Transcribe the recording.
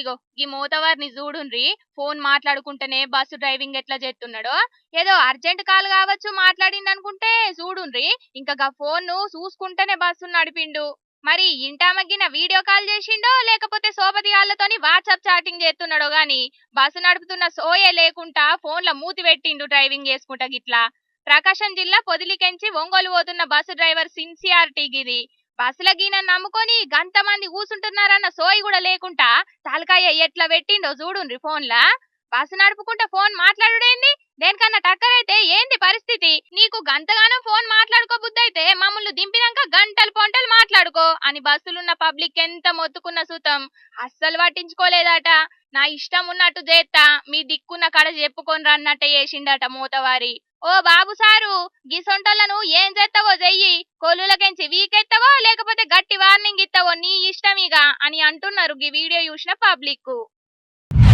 ఇగో ఈ మూతవారిని చూడుండ్రి ఫోన్ మాట్లాడుకుంటేనే బస్సు డ్రైవింగ్ ఎట్లా చేస్తున్నాడో ఏదో అర్జెంట్ కాల్ కావచ్చు మాట్లాడింది అనుకుంటే చూడుండ్రి ఇంకా ఫోన్ను చూసుకుంటేనే బస్సు నడిపిండు. మరి ఇంటామగ్గిన వీడియో కాల్ చేసిండో లేకపోతే సోపతి గాళ్ళతోని వాట్సాప్ చాటింగ్ చేస్తున్నాడో గాని బస్సు నడుపుతున్న సోయే లేకుండా ఫోన్ల మూతి పెట్టిండు డ్రైవింగ్ చేసుకుంటా గిట్లా. ప్రకాశం జిల్లా పొదిలికెంచి ఒంగోలు పోతున్న బస్సు డ్రైవర్ సిన్సియారిటీ గిది. బస్సుల గీన నమ్ముకొని గంత మంది కూసుంటున్నారన్న సోయి కూడా లేకుండా తలకాయ ఎట్లా పెట్టిండో చూడుండ్రి ఫోన్లా. బస్సు నడుపుకుంటే ఫోన్ మాట్లాడుడేంది? దేనికన్నా టక్కరైతే ఏంది పరిస్థితి? నీకు గంతగానం ఫోన్ మాట్లాడుకో బుద్ధైతే మమ్మల్ని దింపినాక గంటలు పొంటలు మాట్లాడుకో అని బస్సులున్న పబ్లిక్ ఎంత మొత్తుకున్న సుతం. అస్సలు పట్టించుకోలేదట. నా ఇష్టం ఉన్నట్టు చేత్తా. మీ దిక్కున్న కడ చెప్పుకొని రన్నట్టే చేసిండట మూతవారి. ఓ బాబు సారు గిసొంటోళ్ళను ఏం చేస్తావో చెయ్యి. అని అంటున్నారు గీ వీడియో చూసిన పబ్లిక్